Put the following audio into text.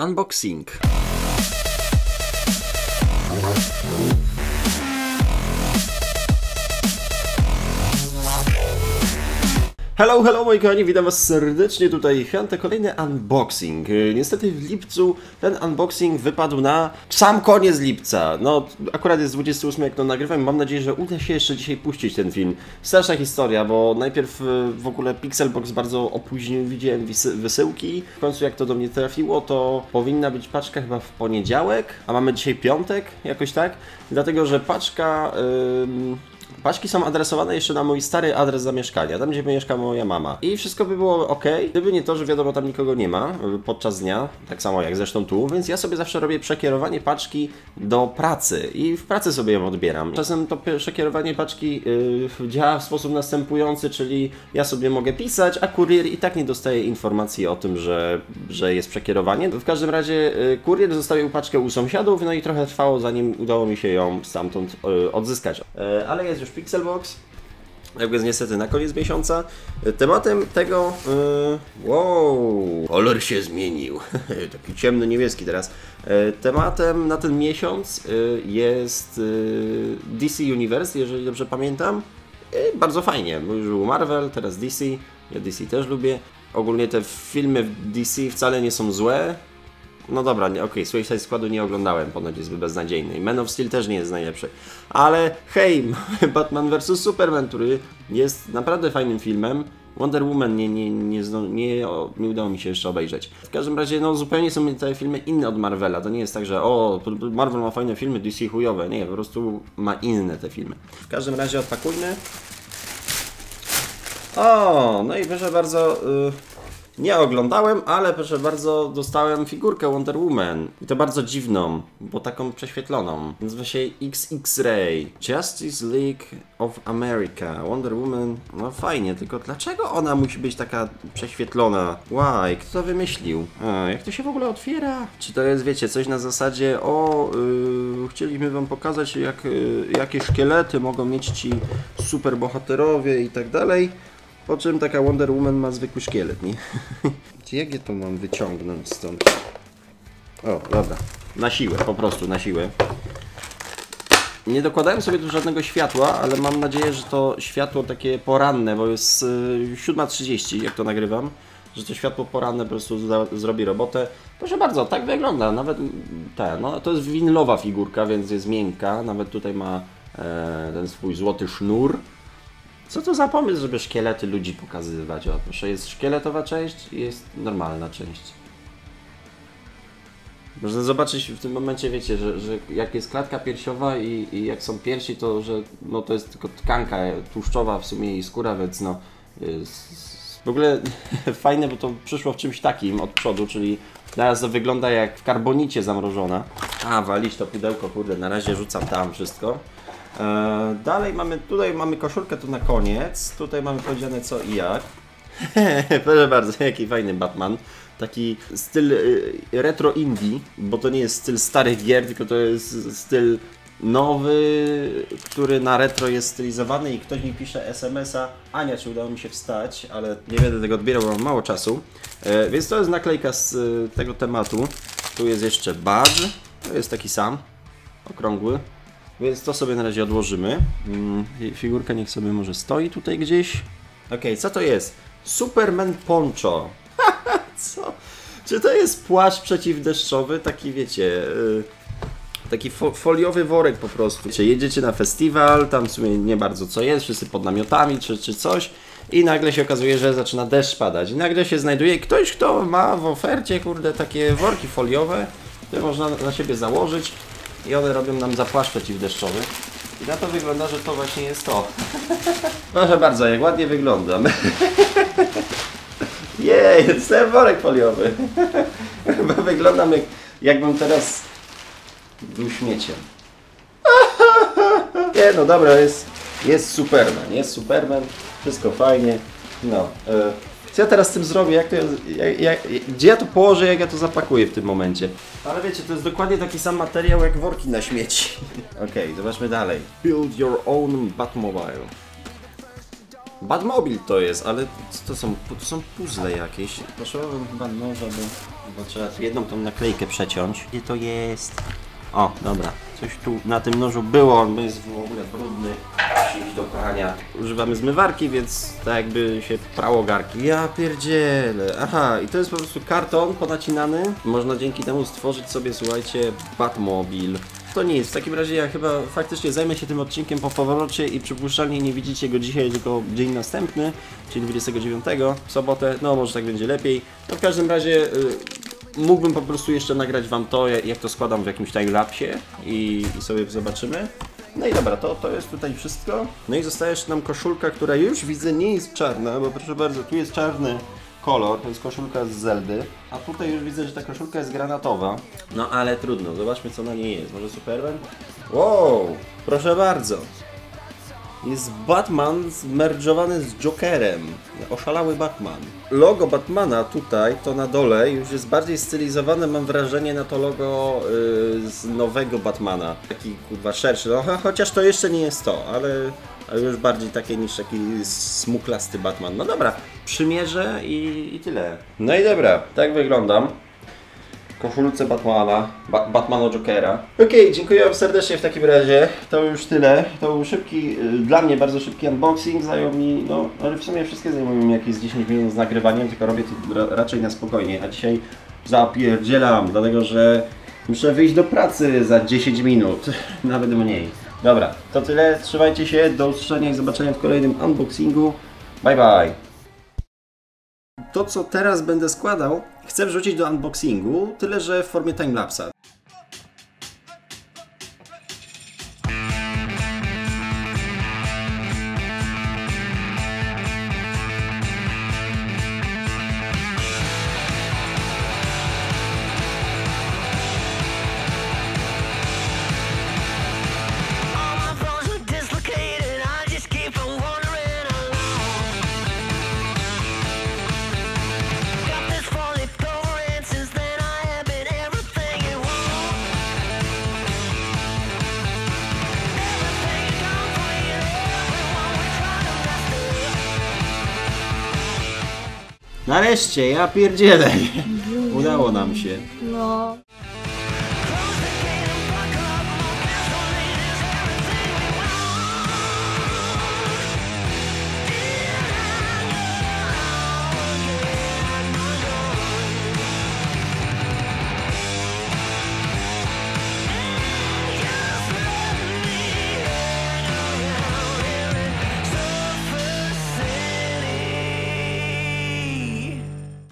Unboxing. Hello, hello moi kochani, witam was serdecznie tutaj Hante, kolejny unboxing. Yy, Niestety w lipcu ten unboxing wypadł na sam koniec lipca. No, akurat jest 28 jak to nagrywam, mam nadzieję, że uda się jeszcze dzisiaj puścić ten film. Straszna historia, bo najpierw yy, w ogóle Pixelbox bardzo opóźnił, widziałem wysy- wysyłki. W końcu jak to do mnie trafiło, to powinna być paczka chyba w poniedziałek, a mamy dzisiaj piątek, jakoś tak. Dlatego, że paczka... Yy, Paczki są adresowane jeszcze na mój stary adres zamieszkania, tam gdzie mieszka moja mama. I wszystko by było ok, gdyby nie to, że wiadomo, tam nikogo nie ma y, podczas dnia, tak samo jak zresztą tu, więc ja sobie zawsze robię przekierowanie paczki do pracy i w pracy sobie ją odbieram. Czasem to przekierowanie paczki yy, działa w sposób następujący, czyli ja sobie mogę pisać, a kurier i tak nie dostaje informacji o tym, że, że jest przekierowanie. W każdym razie yy, kurier zostawił paczkę u sąsiadów, no i trochę trwało zanim udało mi się ją stamtąd yy, odzyskać. Yy, ale jest już Pixelbox. Jak jest niestety na koniec miesiąca. Tematem tego. Yy, wow, kolor się zmienił. Taki ciemny niebieski teraz. Yy, tematem na ten miesiąc jest DC Universe, jeżeli dobrze pamiętam. Bardzo fajnie, już był Marvel, teraz DC. Ja DC też lubię. Ogólnie te filmy w DC wcale nie są złe. No dobra, okej, Suicide Squadu nie oglądałem, ponoć jest beznadziejny. I Man of Steel też nie jest najlepszy. Ale hej, Batman vs Superman, który jest naprawdę fajnym filmem. Wonder Woman nie, nie, nie, nie, o, nie udało mi się jeszcze obejrzeć. W każdym razie, no zupełnie są te filmy inne od Marvela. To nie jest tak, że o, Marvel ma fajne filmy, DC chujowe. Nie, po prostu ma inne te filmy. W każdym razie odpakujmy. O, no i proszę bardzo, y, nie oglądałem, ale proszę bardzo, dostałem figurkę Wonder Woman. I to bardzo dziwną, bo taką prześwietloną. Nazywa się XX-Ray. Justice League of America. Wonder Woman. No fajnie, tylko dlaczego ona musi być taka prześwietlona? Why? Kto to wymyślił? A, jak to się w ogóle otwiera? Czy to jest, wiecie, coś na zasadzie o, yy, chcieliśmy wam pokazać, jak, yy, jakie szkielety mogą mieć ci superbohaterowie i tak dalej. Po czym taka Wonder Woman ma zwykły szkielet, nie? Jak ja to mam wyciągnąć stąd? O, dobra. Na siłę, po prostu na siłę. Nie dokładałem sobie tu żadnego światła, ale mam nadzieję, że to światło takie poranne, bo jest y, 7.30 jak to nagrywam, że to światło poranne po prostu zrobi robotę. Proszę bardzo, tak wygląda, nawet ten, no to jest winylowa figurka, więc jest miękka, nawet tutaj ma e, ten swój złoty sznur. Co to za pomysł, żeby szkielety ludzi pokazywać? O, proszę, jest szkieletowa część i jest normalna część. Można zobaczyć w tym momencie, wiecie, że, że jak jest klatka piersiowa i, i jak są piersi, to że no, to jest tylko tkanka tłuszczowa w sumie i skóra, więc no... Jest, w ogóle fajne, bo to przyszło w czymś takim od przodu, czyli teraz to wygląda jak w karbonicie zamrożona. A, walić to pudełko, kurde, na razie rzucam tam wszystko. E, dalej mamy, tutaj mamy koszulkę, to na koniec. Tutaj mamy powiedziane co i jak. Proszę bardzo, jaki fajny Batman. Taki styl y, retro indie, bo to nie jest styl starych gier, tylko to jest styl nowy, który na retro jest stylizowany i ktoś mi pisze SMS-a Ania, czy udało mi się wstać, ale nie będę tego odbierał, bo mam mało czasu. E, więc to jest naklejka z y, tego tematu. Tu jest jeszcze badge, to jest taki sam, okrągły. Więc to sobie na razie odłożymy. Mm, Figurka niech sobie może stoi tutaj gdzieś. Okej, co to jest? Superman Poncho. co? Czy to jest płaszcz przeciwdeszczowy? Taki wiecie... Yy, taki fo foliowy worek po prostu. Czy jedziecie na festiwal, tam w sumie nie bardzo co jest, wszyscy pod namiotami czy, czy coś i nagle się okazuje, że zaczyna deszcz padać i nagle się znajduje ktoś, kto ma w ofercie, kurde, takie worki foliowe, które można na siebie założyć i one robią nam zapłaszcz przeciwdeszczowy. I na to wygląda, że to właśnie jest to. Proszę bardzo, jak ładnie wyglądam. Jej, jestem worek foliowy. Chyba wyglądam jak, jakbym teraz był śmieciem. Nie no dobra, jest, jest Superman, jest Superman, wszystko fajnie. No, e, co ja teraz z tym zrobię? Jak to ja, jak, jak, gdzie ja to położę, jak ja to zapakuję w tym momencie? Ale wiecie, to jest dokładnie taki sam materiał jak worki na śmieci. Okej, zobaczmy dalej. Build your own Batmobile. Batmobil to jest, ale co to są, to są puzzle jakieś. Potrzebowałbym chyba noża, bo, bo trzeba jedną tą naklejkę przeciąć. Gdzie to jest? O, dobra. Coś tu na tym nożu było, on jest w ogóle brudny. Musi do prania. Używamy zmywarki, więc tak jakby się prało garki. Ja pierdzielę. Aha, i to jest po prostu karton ponacinany. Można dzięki temu stworzyć sobie, słuchajcie, Batmobil. To jest. W takim razie ja chyba faktycznie zajmę się tym odcinkiem po powrocie i przypuszczalnie nie widzicie go dzisiaj, tylko dzień następny, czyli 29 w sobotę. No może tak będzie lepiej. No w każdym razie y, mógłbym po prostu jeszcze nagrać Wam to, jak to składam w jakimś timelapsie i, i sobie zobaczymy. No i dobra, to, to jest tutaj wszystko. No i zostaje jeszcze nam koszulka, która już widzę nie jest czarna, bo proszę bardzo, tu jest czarny kolor, to jest koszulka z Zeldy, a tutaj już widzę, że ta koszulka jest granatowa. No ale trudno, zobaczmy co na niej jest. Może Superman? Wow, proszę bardzo. Jest Batman zmerdżowany z Jokerem. Oszalały Batman. Logo Batmana tutaj, to na dole, już jest bardziej stylizowane, mam wrażenie, na to logo yy, z nowego Batmana. Taki kurwa szerszy, no, cho- chociaż to jeszcze nie jest to, ale, ale już bardziej takie niż taki smuklasty Batman. No dobra, przymierzę i, i tyle. No i dobra, tak wyglądam koszulce Batmana, ba Batmana Jokera. Okej, dziękuję Wam serdecznie w takim razie. To już tyle. To był szybki, y, dla mnie bardzo szybki unboxing. Zajął mi, no, ale w sumie wszystkie zajmują mi jakieś 10 minut z nagrywaniem, tylko robię to ra raczej na spokojnie. A dzisiaj zapierdzielam, dlatego że muszę wyjść do pracy za 10 minut, nawet mniej. Dobra, to tyle. Trzymajcie się, do usłyszenia i zobaczenia w kolejnym unboxingu. Bye bye! To, co teraz będę składał, chcę wrzucić do unboxingu, tyle że w formie timelapsa. Nareszcie, ja pierdzielę! Udało nam się. No.